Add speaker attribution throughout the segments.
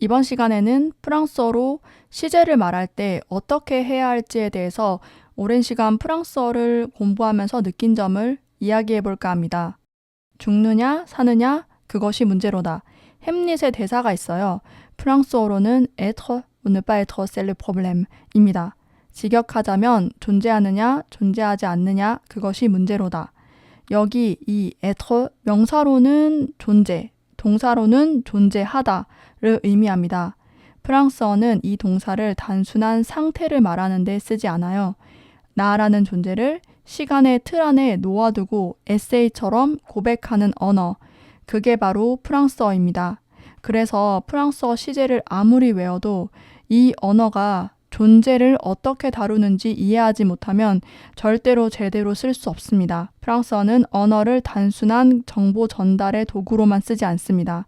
Speaker 1: 이번 시간에는 프랑스어로 시제를 말할 때 어떻게 해야 할지에 대해서 오랜 시간 프랑스어를 공부하면서 느낀 점을 이야기해 볼까 합니다. 죽느냐, 사느냐, 그것이 문제로다. 햄릿의 대사가 있어요. 프랑스어로는 être ou ne pas être c'est le problème입니다. 직역하자면 존재하느냐, 존재하지 않느냐, 그것이 문제로다. 여기 이 être 명사로는 존재, 동사로는 존재하다 를 의미합니다. 프랑스어는 이 동사를 단순한 상태를 말하는 데 쓰지 않아요. 나라는 존재를 시간의 틀 안에 놓아두고 에세이처럼 고백하는 언어. 그게 바로 프랑스어입니다. 그래서 프랑스어 시제를 아무리 외워도 이 언어가 존재를 어떻게 다루는지 이해하지 못하면 절대로 제대로 쓸 수 없습니다. 프랑스어는 언어를 단순한 정보 전달의 도구로만 쓰지 않습니다.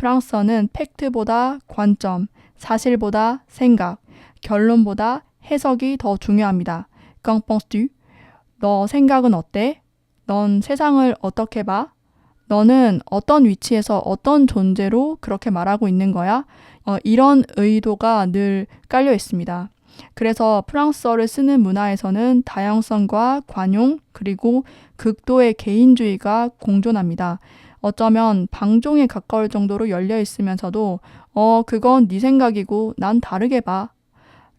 Speaker 1: 프랑스어는 팩트보다 관점, 사실보다 생각, 결론보다 해석이 더 중요합니다. Qu'en penses-tu? 너 생각은 어때? 넌 세상을 어떻게 봐? 너는 어떤 위치에서 어떤 존재로 그렇게 말하고 있는 거야? 어, 이런 의도가 늘 깔려 있습니다. 그래서 프랑스어를 쓰는 문화에서는 다양성과 관용 그리고 극도의 개인주의가 공존합니다. 어쩌면 방종에 가까울 정도로 열려 있으면서도 어 그건 네 생각이고 난 다르게 봐.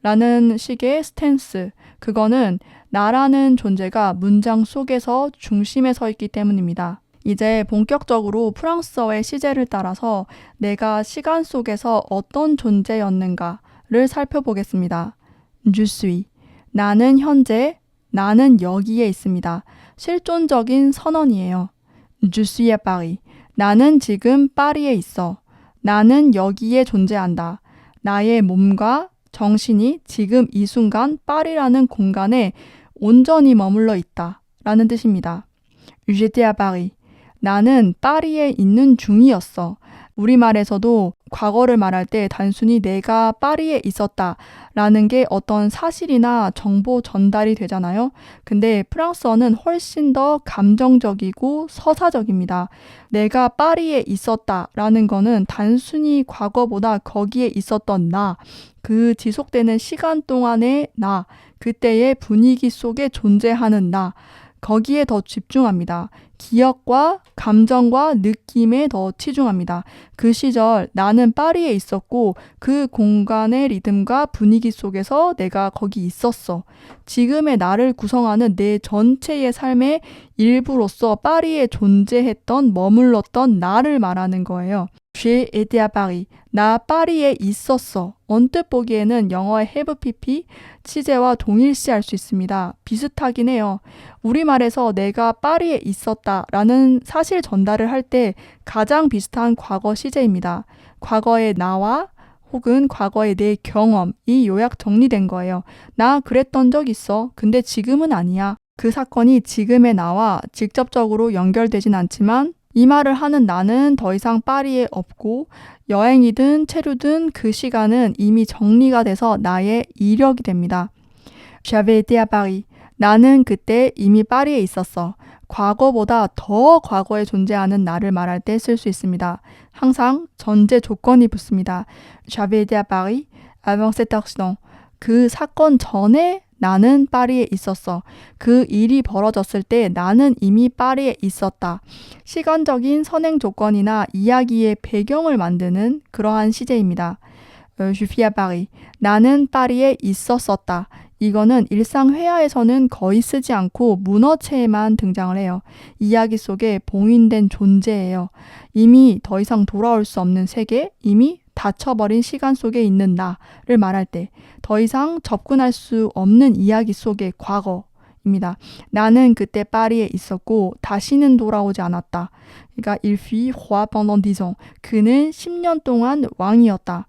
Speaker 1: 라는 식의 스탠스. 그거는 나라는 존재가 문장 속에서 중심에 서 있기 때문입니다. 이제 본격적으로 프랑스어의 시제를 따라서 내가 시간 속에서 어떤 존재였는가를 살펴보겠습니다. je suis. 나는 현재, 나는 여기에 있습니다. 실존적인 선언이에요. Je suis à Paris. 나는 지금 파리에 있어. 나는 여기에 존재한다. 나의 몸과 정신이 지금 이 순간 파리라는 공간에 온전히 머물러 있다. 라는 뜻입니다. j'étais à Paris. 나는 파리에 있는 중이었어. 우리말에서도 과거를 말할 때 단순히 내가 파리에 있었다 라는 게 어떤 사실이나 정보 전달이 되잖아요. 근데 프랑스어는 훨씬 더 감정적이고 서사적입니다. 내가 파리에 있었다 라는 거는 단순히 과거보다 거기에 있었던 나, 그 지속되는 시간 동안의 나, 그때의 분위기 속에 존재하는 나, 거기에 더 집중합니다. 기억과 감정과 느낌에 더 치중합니다. 그 시절 나는 파리에 있었고 그 공간의 리듬과 분위기 속에서 내가 거기 있었어. 지금의 나를 구성하는 내 전체의 삶의 일부로서 파리에 존재했던 머물렀던 나를 말하는 거예요. J'ai été à. 나 파리에 있었어. 언뜻 보기에는 영어의 have pp 치제와 동일시할 수 있습니다. 비슷하긴 해요. 우리말에서 내가 파리에 있었다라는 사실 전달을 할 때 가장 비슷한 과거 시제입니다. 과거의 나와 혹은 과거의 내 경험이 요약 정리된 거예요. 나 그랬던 적 있어. 근데 지금은 아니야. 그 사건이 지금의 나와 직접적으로 연결되진 않지만 이 말을 하는 나는 더 이상 파리에 없고 여행이든 체류든 그 시간은 이미 정리가 돼서 나의 이력이 됩니다. J'avais été à Paris. 나는 그때 이미 파리에 있었어. 과거보다 더 과거에 존재하는 나를 말할 때 쓸 수 있습니다. 항상 전제 조건이 붙습니다. J'avais été à Paris avant cet accident. 그 사건 전에 나는 파리에 있었어. 그 일이 벌어졌을 때 나는 이미 파리에 있었다. 시간적인 선행 조건이나 이야기의 배경을 만드는 그러한 시제입니다. 어, Je suis à Paris. 나는 파리에 있었었다. 이거는 일상 회화에서는 거의 쓰지 않고 문어체에만 등장을 해요. 이야기 속에 봉인된 존재예요. 이미 더 이상 돌아올 수 없는 세계, 이미 닫혀버린 시간 속에 있는 나를 말할 때 더 이상 접근할 수 없는 이야기 속의 과거 입니다. 나는 그때 파리에 있었고 다시는 돌아오지 않았다. 그러니까 il fut roi pendant dix ans. 그는 10년 동안 왕이었다.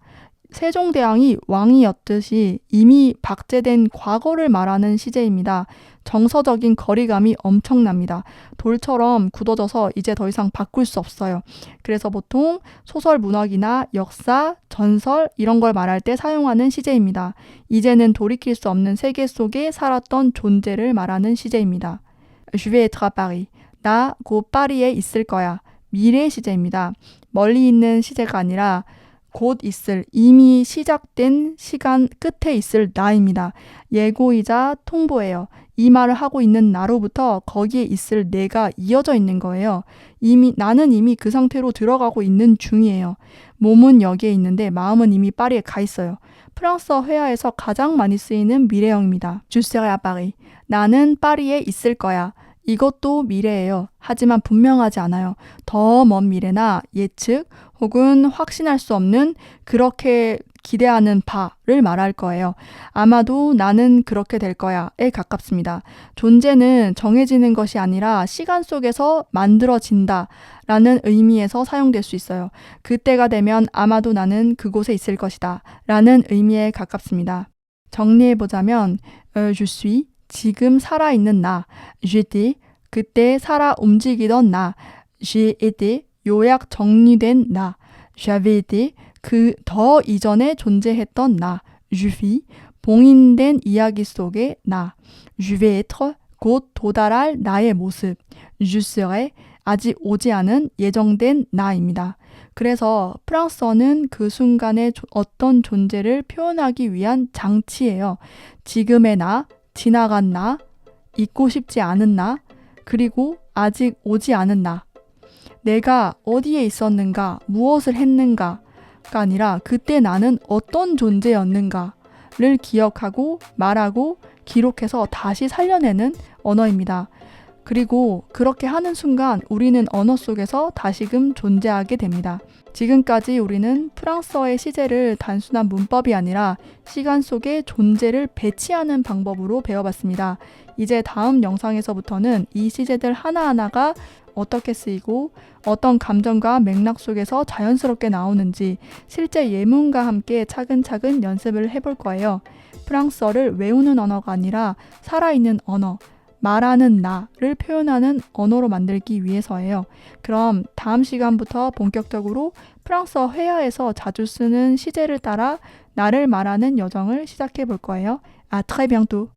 Speaker 1: 세종대왕이 왕이었듯이 이미 박제된 과거를 말하는 시제입니다. 정서적인 거리감이 엄청납니다. 돌처럼 굳어져서 이제 더 이상 바꿀 수 없어요. 그래서 보통 소설 문학이나 역사, 전설 이런 걸 말할 때 사용하는 시제입니다. 이제는 돌이킬 수 없는 세계 속에 살았던 존재를 말하는 시제입니다. Je vais être à Paris. 나곧 파리에 있을 거야. 미래 시제입니다. 멀리 있는 시제가 아니라 곧 있을 이미 시작된 시간 끝에 있을 나입니다. 예고이자 통보예요. 이 말을 하고 있는 나로부터 거기에 있을 내가 이어져 있는 거예요. 이미 나는 이미 그 상태로 들어가고 있는 중이에요. 몸은 여기에 있는데 마음은 이미 파리에 가 있어요. 프랑스어 회화에서 가장 많이 쓰이는 미래형입니다. À Paris. 나는 파리에 있을 거야. 이것도 미래예요. 하지만 분명하지 않아요. 더 먼 미래나 예측 혹은 확신할 수 없는 그렇게 기대하는 바를 말할 거예요. 아마도 나는 그렇게 될 거야에 가깝습니다. 존재는 정해지는 것이 아니라 시간 속에서 만들어진다 라는 의미에서 사용될 수 있어요. 그때가 되면 아마도 나는 그곳에 있을 것이다 라는 의미에 가깝습니다. 정리해보자면, euh, je suis, 지금 살아있는 나, j'étais, 그때 살아 움직이던 나, j'ai été, 요약 정리된 나, j'avais été, 그 더 이전에 존재했던 나, je fis, 봉인된 이야기 속의 나, je vais être, 곧 도달할 나의 모습, je serai, 아직 오지 않은 예정된 나입니다. 그래서 프랑스어는 그 순간의 조- 어떤 존재를 표현하기 위한 장치예요. 지금의 나, 지나간 나, 잊고 싶지 않은 나, 그리고 아직 오지 않은 나. 내가 어디에 있었는가, 무엇을 했는가가 아니라 그때 나는 어떤 존재였는가를 기억하고 말하고 기록해서 다시 살려내는 언어입니다. 그리고 그렇게 하는 순간 우리는 언어 속에서 다시금 존재하게 됩니다. 지금까지 우리는 프랑스어의 시제를 단순한 문법이 아니라 시간 속에 존재를 배치하는 방법으로 배워봤습니다. 이제 다음 영상에서부터는 이 시제들 하나하나가 어떻게 쓰이고 어떤 감정과 맥락 속에서 자연스럽게 나오는지 실제 예문과 함께 차근차근 연습을 해볼 거예요. 프랑스어를 외우는 언어가 아니라 살아있는 언어, 말하는 나를 표현하는 언어로 만들기 위해서예요. 그럼 다음 시간부터 본격적으로 프랑스어 회화에서 자주 쓰는 시제를 따라 나를 말하는 여정을 시작해 볼 거예요. 아, très bientôt.